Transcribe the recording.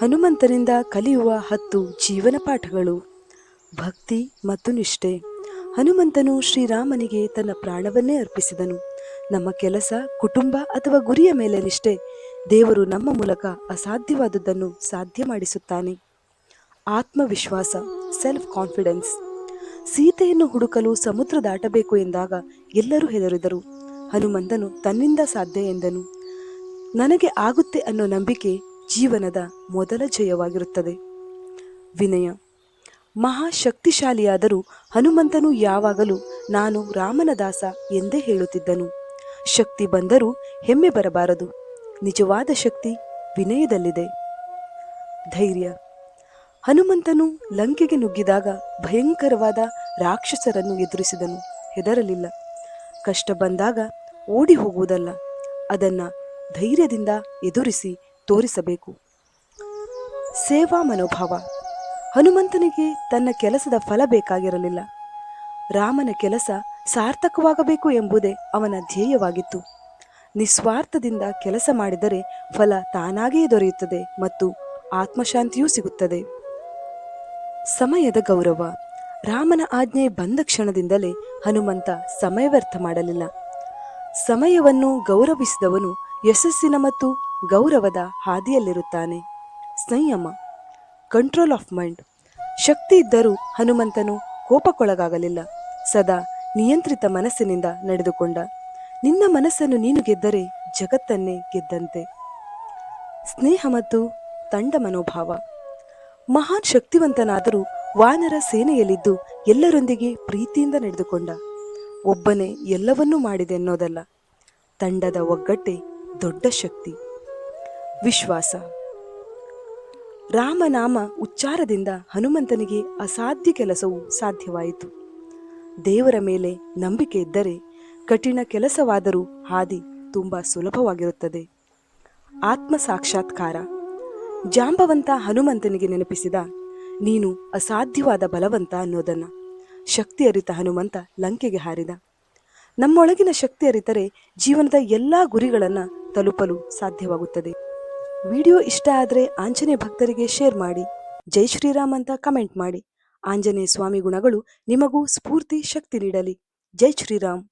ಹನುಮಂತನಿಂದ ಕಲಿಯುವ ಹತ್ತು ಜೀವನ ಪಾಠಗಳು. ಭಕ್ತಿ ಮತ್ತು ನಿಷ್ಠೆ. ಹನುಮಂತನು ಶ್ರೀರಾಮನಿಗೆ ತನ್ನ ಪ್ರಾಣವನ್ನೇ ಅರ್ಪಿಸಿದನು. ನಮ್ಮ ಕೆಲಸ, ಕುಟುಂಬ ಅಥವಾ ಗುರಿಯ ಮೇಲೆ ನಿಷ್ಠೆ ದೇವರು ನಮ್ಮ ಮೂಲಕ ಅಸಾಧ್ಯವಾದುದನ್ನು ಸಾಧ್ಯ ಮಾಡಿಸುತ್ತಾನೆ. ಆತ್ಮವಿಶ್ವಾಸ ಸೆಲ್ಫ್ ಕಾನ್ಫಿಡೆನ್ಸ್ ಸೀತೆಯನ್ನು ಹುಡುಕಲು ಸಮುದ್ರ ದಾಟಬೇಕು ಎಂದಾಗ ಎಲ್ಲರೂ ಹೆದರಿದರು. ಹನುಮಂತನು ತನ್ನಿಂದ ಸಾಧ್ಯ ಎಂದನು. ನನಗೆ ಆಗುತ್ತೆ ಅನ್ನೋ ನಂಬಿಕೆ ಜೀವನದ ಮೊದಲ ಜಯವಾಗಿರುತ್ತದೆ. ವಿನಯ. ಮಹಾಶಕ್ತಿಶಾಲಿಯಾದರೂ ಹನುಮಂತನು ಯಾವಾಗಲೂ ನಾನು ರಾಮನ ದಾಸ ಎಂದೇ ಹೇಳುತ್ತಿದ್ದನು. ಶಕ್ತಿ ಬಂದರೂ ಹೆಮ್ಮೆ ಬರಬಾರದು. ನಿಜವಾದ ಶಕ್ತಿ ವಿನಯದಲ್ಲಿದೆ. ಧೈರ್ಯ. ಹನುಮಂತನು ಲಂಕೆಗೆ ನುಗ್ಗಿದಾಗ ಭಯಂಕರವಾದ ರಾಕ್ಷಸರನ್ನು ಎದುರಿಸಿದನು. ಹೆದರಲಿಲ್ಲ. ಕಷ್ಟ ಬಂದಾಗ ಓಡಿ ಹೋಗುವುದಲ್ಲ. ಅದನ್ನು ಧೈರ್ಯದಿಂದ ಎದುರಿಸಿ ತೋರಿಸಬೇಕು. ಸೇವಾ ಮನೋಭಾವ. ಹನುಮಂತನಿಗೆ ತನ್ನ ಕೆಲಸದ ಫಲ ಬೇಕಾಗಿರಲಿಲ್ಲ. ರಾಮನ ಕೆಲಸ ಸಾರ್ಥಕವಾಗಬೇಕು ಎಂಬುದೇ ಅವನ ಧ್ಯೇಯವಾಗಿತ್ತು. ನಿಸ್ವಾರ್ಥದಿಂದ ಕೆಲಸ ಮಾಡಿದರೆ ಫಲ ತಾನಾಗಿಯೇ ದೊರೆಯುತ್ತದೆ ಮತ್ತು ಆತ್ಮಶಾಂತಿಯೂ ಸಿಗುತ್ತದೆ. ಸಮಯದ ಗೌರವ. ರಾಮನ ಆಜ್ಞೆ ಬಂದ ಕ್ಷಣದಿಂದಲೇ ಹನುಮಂತ ಸಮಯ ವ್ಯರ್ಥ ಮಾಡಲಿಲ್ಲ. ಸಮಯವನ್ನು ಗೌರವಿಸಿದವನು ಯಶಸ್ಸಿನ ಮತ್ತು ಗೌರವದ ಹಾದಿಯಲ್ಲಿರುತ್ತಾನೆ. ಸಂಯಮ ಕಂಟ್ರೋಲ್ ಆಫ್ ಮೈಂಡ್ ಶಕ್ತಿ ಇದ್ದರೂ ಹನುಮಂತನು ಕೋಪಕ್ಕೊಳಗಾಗಲಿಲ್ಲ. ಸದಾ ನಿಯಂತ್ರಿತ ಮನಸ್ಸಿನಿಂದ ನಡೆದುಕೊಂಡ. ನಿನ್ನ ಮನಸ್ಸನ್ನು ನೀನು ಗೆದ್ದರೆ ಜಗತ್ತನ್ನೇ ಗೆದ್ದಂತೆ. ಸ್ನೇಹ ಮತ್ತು ತಂಡ ಮನೋಭಾವ. ಮಹಾನ್ ಶಕ್ತಿವಂತನಾದರೂ ವಾನರ ಸೇನೆಯಲ್ಲಿದ್ದು ಎಲ್ಲರೊಂದಿಗೆ ಪ್ರೀತಿಯಿಂದ ನಡೆದುಕೊಂಡ. ಒಬ್ಬನೇ ಎಲ್ಲವನ್ನೂ ಮಾಡಿದೆ ಎನ್ನೋದಲ್ಲ ತಂಡದ ಒಗ್ಗಟ್ಟೆ ದೊಡ್ಡ ಶಕ್ತಿ, ವಿಶ್ವಾಸ. ರಾಮನಾಮ ಉಚ್ಚಾರದಿಂದ ಹನುಮಂತನಿಗೆ ಅಸಾಧ್ಯ ಕೆಲಸವು ಸಾಧ್ಯವಾಯಿತು. ದೇವರ ಮೇಲೆ ನಂಬಿಕೆ ಇದ್ದರೆ ಕಠಿಣ ಕೆಲಸವಾದರೂ ಹಾದಿ ತುಂಬ ಸುಲಭವಾಗಿರುತ್ತದೆ. ಆತ್ಮ ಸಾಕ್ಷಾತ್ಕಾರ. ಜಾಂಬವಂತ ಹನುಮಂತನಿಗೆ ನೆನಪಿಸಿದ, ನೀನು ಅಸಾಧ್ಯವಾದ ಬಲವಂತ ಅನ್ನೋದನ್ನ ಶಕ್ತಿ ಅರಿತ ಹನುಮಂತ ಲಂಕೆಗೆ ಹಾರಿದ. ನಮ್ಮೊಳಗಿನ ಶಕ್ತಿ ಅರಿತರೆ ಜೀವನದ ಎಲ್ಲಾ ಗುರಿಗಳನ್ನು ತಲುಪಲು ಸಾಧ್ಯವಾಗುತ್ತದೆ. ವಿಡಿಯೋ ಇಷ್ಟ ಆದರೆ ಆಂಜನೇಯ ಭಕ್ತರಿಗೆ ಶೇರ್ ಮಾಡಿ, ಜೈ ಶ್ರೀರಾಮ್ ಅಂತ ಕಮೆಂಟ್ ಮಾಡಿ. ಆಂಜನೇಯ ಸ್ವಾಮಿ ಗುಣಗಳು ನಿಮಗೂ ಸ್ಫೂರ್ತಿ, ಶಕ್ತಿ ನೀಡಲಿ. ಜೈ ಶ್ರೀರಾಮ್.